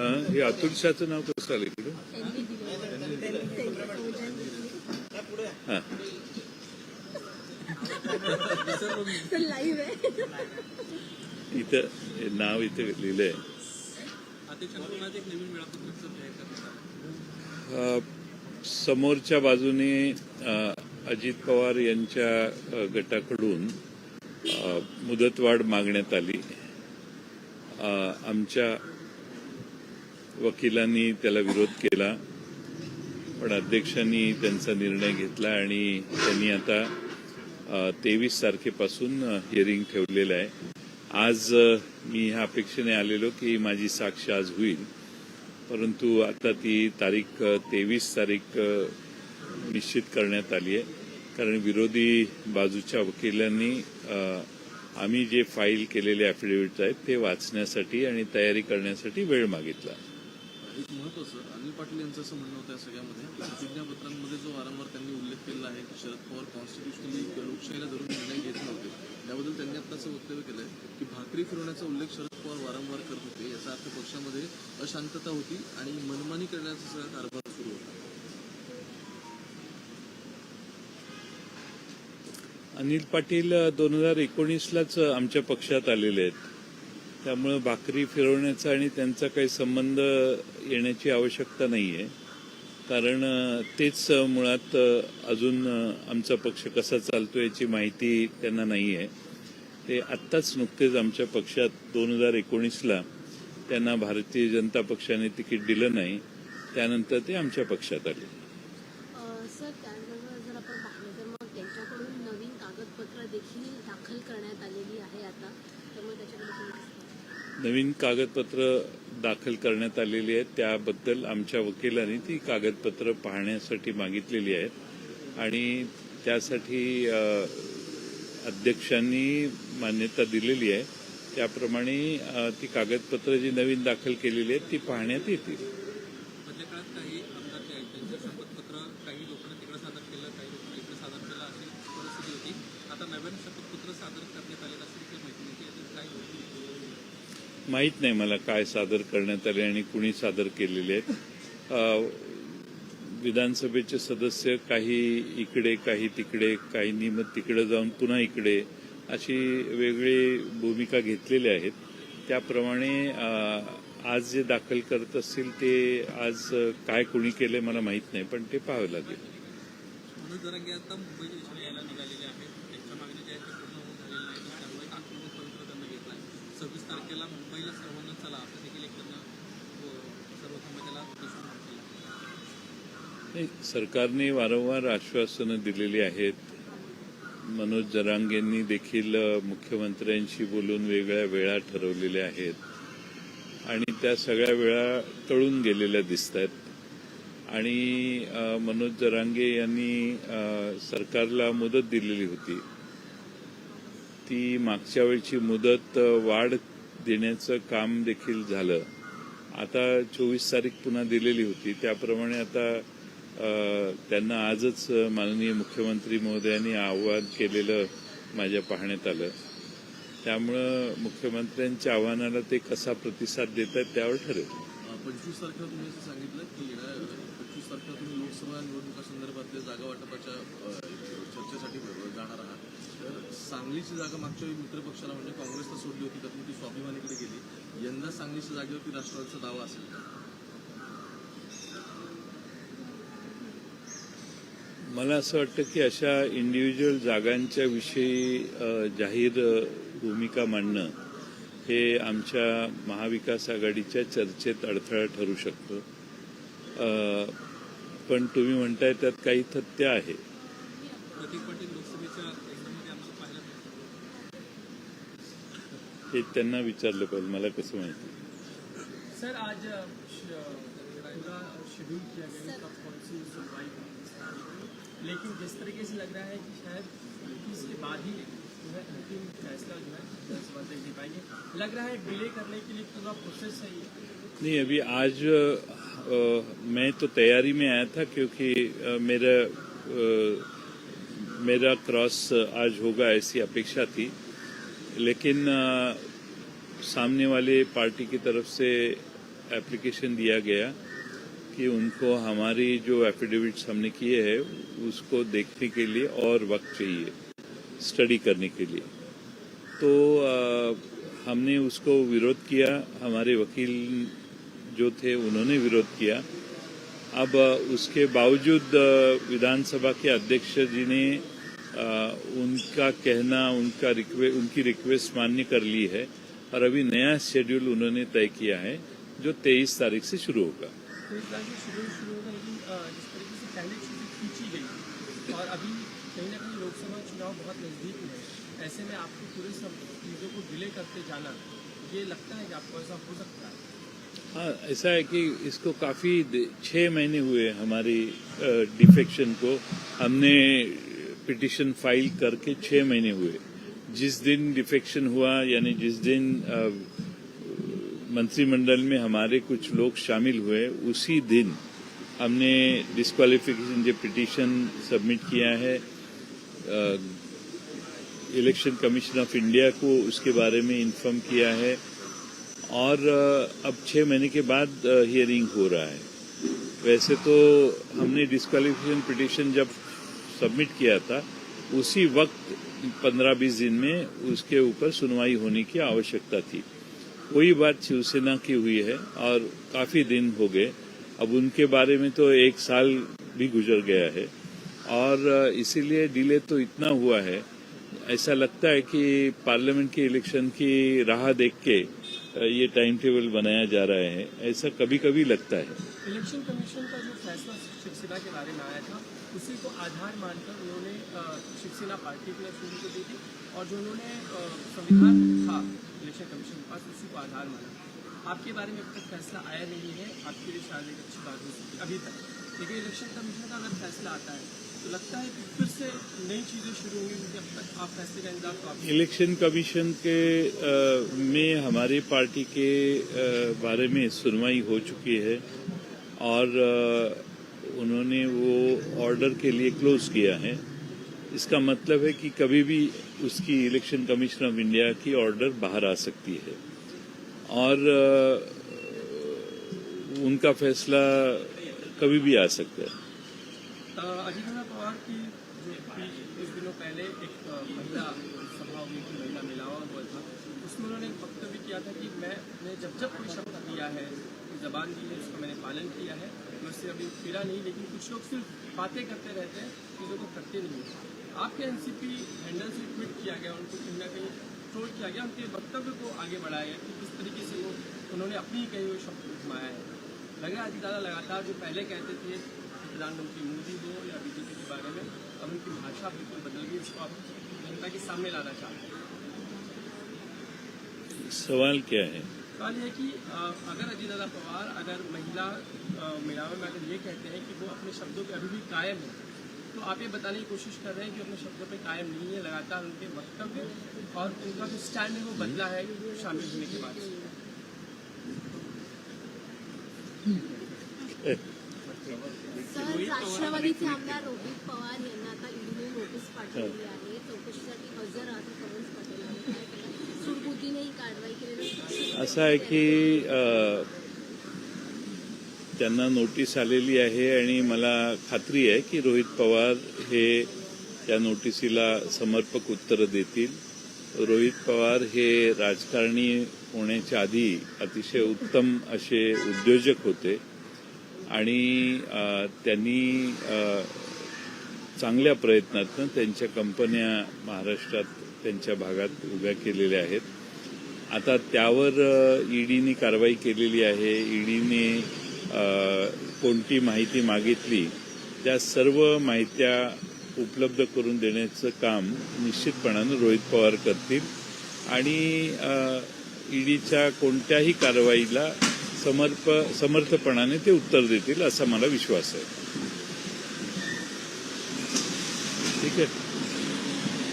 हे अतुल शाहचं नाव कसं आलं इकडे? हा. इथं हे नाव इथे लिहिलंय. समोरच्या बाजूने अजित पवार यांच्या गटाकडून मुदतवाढ मागण्यात आली. आमच्या वकिलांनी त्याला विरोध केला. पण अध्यक्षांनी त्यांचा निर्णय घेतला आणि त्यांनी आता तेवीस तारखेपासून हिअरिंग ठेवलेलं आहे. आज मी ह्या अपेक्षेने आलेलो की माझी साक्ष आज होईल. परंतु आता ती तारीख तेवीस तारीख निश्चित करण्यात आली आहे. कारण विरोधी बाजूच्या वकिलांनी आम्ही जे फाईल केलेले अॅफिडेव्हिट आहेत ते वाचण्यासाठी आणि तयारी करण्यासाठी वेळ मागितला. एक सर. अनिल पाटील यांचं असं म्हणणं होतं या सगळ्यामध्ये प्रतिज्ञापत्रांमध्ये जो वारंवार त्यांनी उल्लेख केलेला आहे की शरद पवार कॉन्स्टिट्युशनली लोकशाहीला धरून निर्णय घेत नव्हते त्याबद्दल त्यांनी आता असं वक्तव्य आहे की भाकरी फिरवण्याचा उल्लेख शरद पवार वारंवार करत होते याचा अर्थ पक्षामध्ये अशांतता होती आणि मनमानी करण्याचा सगळा कारभार सुरू होता. अनिल पाटील दोन हजार एकोणीसलाच आमच्या पक्षात आलेले आहेत. त्यामुळं भाकरी फिरवण्याचा आणि त्यांचा काही संबंध येण्याची आवश्यकता नाही आहे कारण तेच मुळात अजून आमचा पक्ष कसा चालतो याची माहिती त्यांना नाही आहे ते आत्ताच नुकतेच आमच्या पक्षात दोन हजार एकोणीसला त्यांना भारतीय जनता पक्षाने तिकीट दिलं नाही. त्यानंतर ते आमच्या पक्षात आले. देखील दाखल करण्यात आलेली आहे आता. त्यामुळे त्याच्याकडे नवीन कागदपत्र दाखल करण्यात आलेली आहेत. त्याबद्दल आमच्या वकिलांनी ती कागदपत्र पाहण्यासाठी मागितलेली आहेत. आणि त्यासाठी अध्यक्षांनी मान्यता दिलेली आहे. त्याप्रमाणे ती कागदपत्र जी नवीन दाखल केलेली आहेत ती पाहण्यात येतील. शपथपत्र सादर आता शपथपत्र सादर करण्यात आलेलं असं देखील माहीत नाही मला काय सादर करण्यात आले आणि कुणी सादर केलेले आहेत. विधानसभेचे सदस्य काही इकडे काही तिकडे काही मग तिकडे जाऊन पुन्हा इकडे अशी वेगळी भूमिका घेतलेली आहेत. त्याप्रमाणे आज जे दाखल करत असतील ते आज काय कुणी केले मला माहीत नाही पण ते पाहावं लागेल मनोज जरांगे आता मुंबईच्या दिशेने यायला निघालेले आहेत त्यांच्या मागणी ज्या आहेत त्या पूर्ण होऊन झालेल्या नाहीत त्यामुळे एक आक्रमक पवित्र त्यांना घेतला आहे सव्वीस तारखेला मुंबईला सर्वांना चला असं देखील एक त्यांना हो, सर्व समाजाला नाही, सरकारने वारंवार आश्वासनं दिलेली आहेत. मनोज जरांगेंनी देखील मुख्यमंत्र्यांशी बोलून वेगळ्या वेळा ठरवलेल्या आहेत. आणि त्या सगळ्या वेळा टळून गेलेल्या दिसत आहेत आणि मनोज जरांगे यांनी सरकारला मुदत दिलेली होती. ती मागच्या वेळची मुदत वाढ देण्याचं काम देखील झालं. आता चोवीस तारीख पुन्हा दिलेली होती. त्याप्रमाणे आता त्यांना आजच माननीय मुख्यमंत्री महोदयांनी आव्हान केलेलं माझ्या पाहण्यात आलं. त्यामुळं मुख्यमंत्र्यांच्या आव्हानाला ते कसा प्रतिसाद देत आहेत त्यावर ठरेल. पंचवीस तारखेला तुम्ही असं सांगितलं की पंचवीस तारखेला तुम्ही लोकसभा निवडणुकासंदर्भातल्या जागा वाटपाच्या चर्चेसाठी सांगलीची जागा मागच्या वेळी मित्रपक्षाला म्हणजे काँग्रेसला सोडली होती त्यातून ती स्वाभिमानीकडे गेली. यंदा सांगलीच्या जागेवरती राष्ट्रवादीचा दावा असेल. मला असं वाटतं की अशा इंडिव्हिज्युअल जागांच्या विषयी जाहीर भूमिका मांडणं हे आमच्या महाविकास आघाडीच्या चर्चेत अडथळा ठरू शकतं. पण तुम्ही म्हणताय त्यात काही तथ्य आहे. हे त्यांना विचारलं पाहिजे मला कसं माहिती? सर आज शेड्यूल किया गया कब कौन सी सुनवाई लेकिन जिस तरीके से लग रहा है कि शायद इसके बाद ही जो है अंतिम फैसला जो है विधानसभा तक दे पाएँगे। लग रहा है डिले करने के लिए पूरा प्रोसेस है नहीं अभी आज अ, मैं तो तैयारी में आया था क्योंकि अ, मेरा अ, मेरा क्रॉस आज होगा ऐसी अपेक्षा थी। लेकिन अ, सामने वाले पार्टी की तरफ़ से एप्लीकेशन दिया गया कि उनको हमारी जो एफिडेविट्स हमने किए हैं उसको देखने के लिए और वक्त चाहिए स्टडी करने के लिए। तो अ, हमने उसको विरोध किया हमारे वकील जो थे उन्होंने विरोध किया। अब उसके बावजूद विधानसभा के अध्यक्ष जी ने अ, उनका कहना उनका रिक्वे, उनकी रिक्वेस्ट मान्य कर ली है और अभी नया शेड्यूल उन्होंने तय किया है जो तेईस तारीख से शुरू होगा। तो इस बार जो शेड्यूल शुरू होगा लेकिन जिस तरीके से पहले चीज़ें खींची गई और अभी कहीं ना कहीं लोकसभा चुनाव बहुत नज़दीक है ऐसे में आपको पूरे सब चीज़ों को डिले करते जाना ये लगता है कि आपको ऐसा हो सकता है? हाँ ऐसा है कि इसको काफ़ी छह महीने हुए हमारी डिफेक्शन को। हमने पिटिशन फ़ाइल करके छह महीने हुए। जिस दिन डिफेक्शन हुआ, यानी जिस दिन मंत्रिमंडल में हमारे कुछ लोग शामिल हुए, उसी दिन हमने डिस्क्वालिफिकेशन जो पिटिशन सबमिट किया है इलेक्शन कमीशन ऑफ़ इंडिया को उसके बारे में इन्फॉर्म किया है। और अब छह महीने के बाद हियरिंग हो रहा है। वैसे तो हमने डिस्क्वालिफिकेशन पिटिशन जब सबमिट किया था, उसी वक्त पंद्रह बीस दिन में उसके ऊपर सुनवाई होने की आवश्यकता थी। वही बात शिवसेना की हुई है और काफ़ी दिन हो गए। अब उनके बारे में तो एक साल भी गुजर गया है और इसीलिए डिले तो इतना हुआ है। ऐसा लगता है कि पार्लियामेंट के इलेक्शन की राह देख के ये टाइम टेबल बनाया जा रहा है। ऐसा कभी कभी लगता है। इलेक्शन कमीशन का जो फैसला शिवसेना के बारे में आया था उसी को आधार मानकर उन्होंने शिवसेना पार्टी को शुरू को दी थी और जो उन्होंने संविधान था इलेक्शन कमीशन के पास उसी को आधार माना। आपके बारे में अब तक फैसला आया नहीं है आपके लिए शायद एक अच्छी बात हो सकती अभी तक। लेकिन इलेक्शन कमीशन का अगर फैसला आता है तो लगता है कि फिर से नई चीज़ें शुरू होंगी क्योंकि अब तक आप फैसले का इंतज़ार तो इलेक्शन कमीशन के अ, में हमारी पार्टी के अ, बारे में सुनवाई हो चुकी है और अ, उन्होंने वो ऑर्डर के लिए क्लोज किया है। इसका मतलब है कि कभी भी उसकी इलेक्शन कमीशन ऑफ़ इंडिया की ऑर्डर बाहर आ सकती है। और उनका फैसला कभी भी आ सकता है। किया था कि मैं जब जब कोई शब्द दिया है, जबान दी है, उसका मैंने पालन किया है उससे अभी फिरा नहीं, लेकिन कुछ लोग सिर्फ़ बातें करते रहते हैं, चीज़ों को करते नहीं हैं। आपके एनसीपी हैंडल से ट्वीट किया गया, उनको कहीं ना कहीं ट्रोल किया गया, उनके वक्तव्य को आगे बढ़ाया गया कि किस तरीके से वो, उन्होंने अपनी कही हुए शब्द घुमाया है। लग रहा है अजीत दादा लगातार जो पहले कहते थे कि प्रधानमंत्री मोदी हो या बीजेपी के बारे में, अब उनकी भाषा बिल्कुल बदल गई इसको आप जनता के सामने लाना चाहते हैं। सवाल क्या है? सवाल ये है कि अगर अजीत दादा पवार अगर महिला मिलावे में अगर ये कहते हैं कि वो अपने शब्दों पे अभी भी कायम है तो आप ये बताने की कोशिश कर रहे हैं कि अपने शब्दों पे कायम नहीं है लगातार उनके वक्तव्य और उनका जो स्टैंड है वो बदला है शामिल होने के बाद? राष्ट्रवादीचे आमदार रोहित पवार यांना आता ईडीने नोटीस पाठवली आहे. चौकशीसाठी हजर कमल पटेल असं आहे की त्यांना नोटीस आलेली आहे आणि मला खात्री आहे की रोहित पवार हे त्या नोटिसीला समर्पक उत्तरं देतील. रोहित पवार हे राजकारणी होण्याच्या आधी अतिशय उत्तम असे उद्योजक होते. आणि त्यांनी चांगल्या प्रयत्नातनं त्यांच्या कंपन्या महाराष्ट्रात त्यांच्या भागात उभ्या केलेल्या आहेत. आता त्यावर ईडीने कारवाई केलेली आहे. ईडीने कोणती माहिती मागितली त्या सर्व माहित्या उपलब्ध करून देण्याचं काम निश्चितपणानं रोहित पवार करतील. आणि ईडीच्या कोणत्याही कारवाईला समर्प समर्थपणाने ते उत्तर देतील असा मला विश्वास आहे आहे.